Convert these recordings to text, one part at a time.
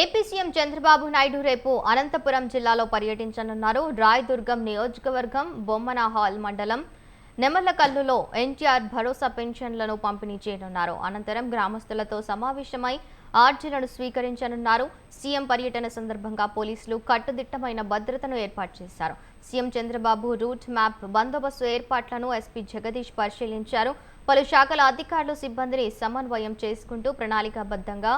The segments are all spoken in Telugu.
ఏపీ సీఎం చంద్రబాబు నాయుడు రేపు అనంతపురం జిల్లాలో పర్యటించనున్నారు. రాయదుర్గం నియోజకవర్గం బొమ్మన హాల్ మండలం నెమలకల్లులో ఎన్టీఆర్ భరోసా పెన్షన్లను పంపిణీ చేయనున్నారు. అనంతరం గ్రామస్తులతో సమావేశమై ఆర్జీలను స్వీకరించనున్నారు. సీఎం పర్యటన సందర్భంగా పోలీసులు కట్టుదిట్టమైన భద్రతను ఏర్పాటు చేశారు. సీఎం చంద్రబాబు రూట్ మ్యాప్ బందోబస్తు ఏర్పాట్లను ఎస్పీ జగదీష్ పరిశీలించారు. పలు శాఖల అధికారులు సిబ్బందిని సమన్వయం చేసుకుంటూ ప్రణాళికాబద్ధంగా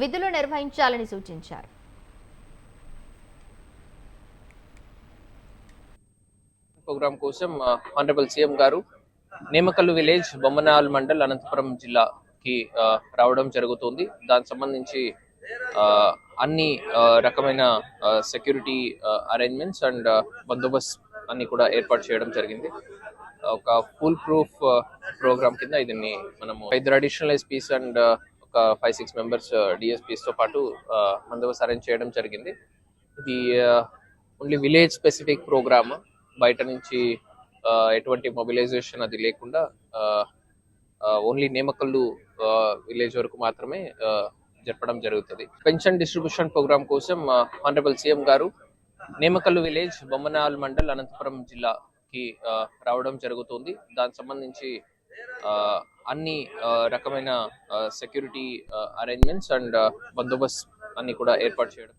విధులు నిర్వహించాలని సూచించారు. ప్రోగ్రామ్ కోసం ఆనరబుల్ సీఎం గారు నేమకల్లు విలేజ్ బొమ్మనాల్ మండల్ అనంతపురం జిల్లాకి రావడం జరుగుతుంది. దానికి సంబంధించి అన్ని రకమైన సెక్యూరిటీ అరేంజ్మెంట్స్ అండ్ బందోబస్త్ అన్ని కూడా ఏర్పాటు చేయడం జరిగింది. ఒక ఫుల్ ప్రూఫ్ ప్రోగ్రామ్ కింద దీన్ని మనము ఇద్దరు అడిషనల్ ఎస్పీస్ అండ్ ఒక ఫైవ్ సిక్స్ మెంబర్స్ డిఎస్పీస్తో పాటు uh, ఆ, అరేంజ్ చేయడం జరిగింది. ఇది ఓన్లీ విలేజ్ స్పెసిఫిక్ ప్రోగ్రామ్ బయట నుంచి uh, ఎటువంటి మొబిలైజేషన్ అది లేకుండా ఓన్లీ నేమకల్లు విలేజ్ వరకు మాత్రమే uh, జరపడం జరుగుతుంది. పెన్షన్ డిస్ట్రిబ్యూషన్ ప్రోగ్రామ్ కోసం ఆనరబుల్ సీఎం గారు నేమకల్లు విలేజ్ బొమ్మనాల్ మండల్ అనంతపురం జిల్లాకి రావడం జరుగుతుంది. దానికి సంబంధించి అన్ని ఆ, రకమైన సెక్యూరిటీ అరేంజ్మెంట్స్ అండ్ బందోబస్త్ అన్ని కూడా ఏర్పాటు చేయడం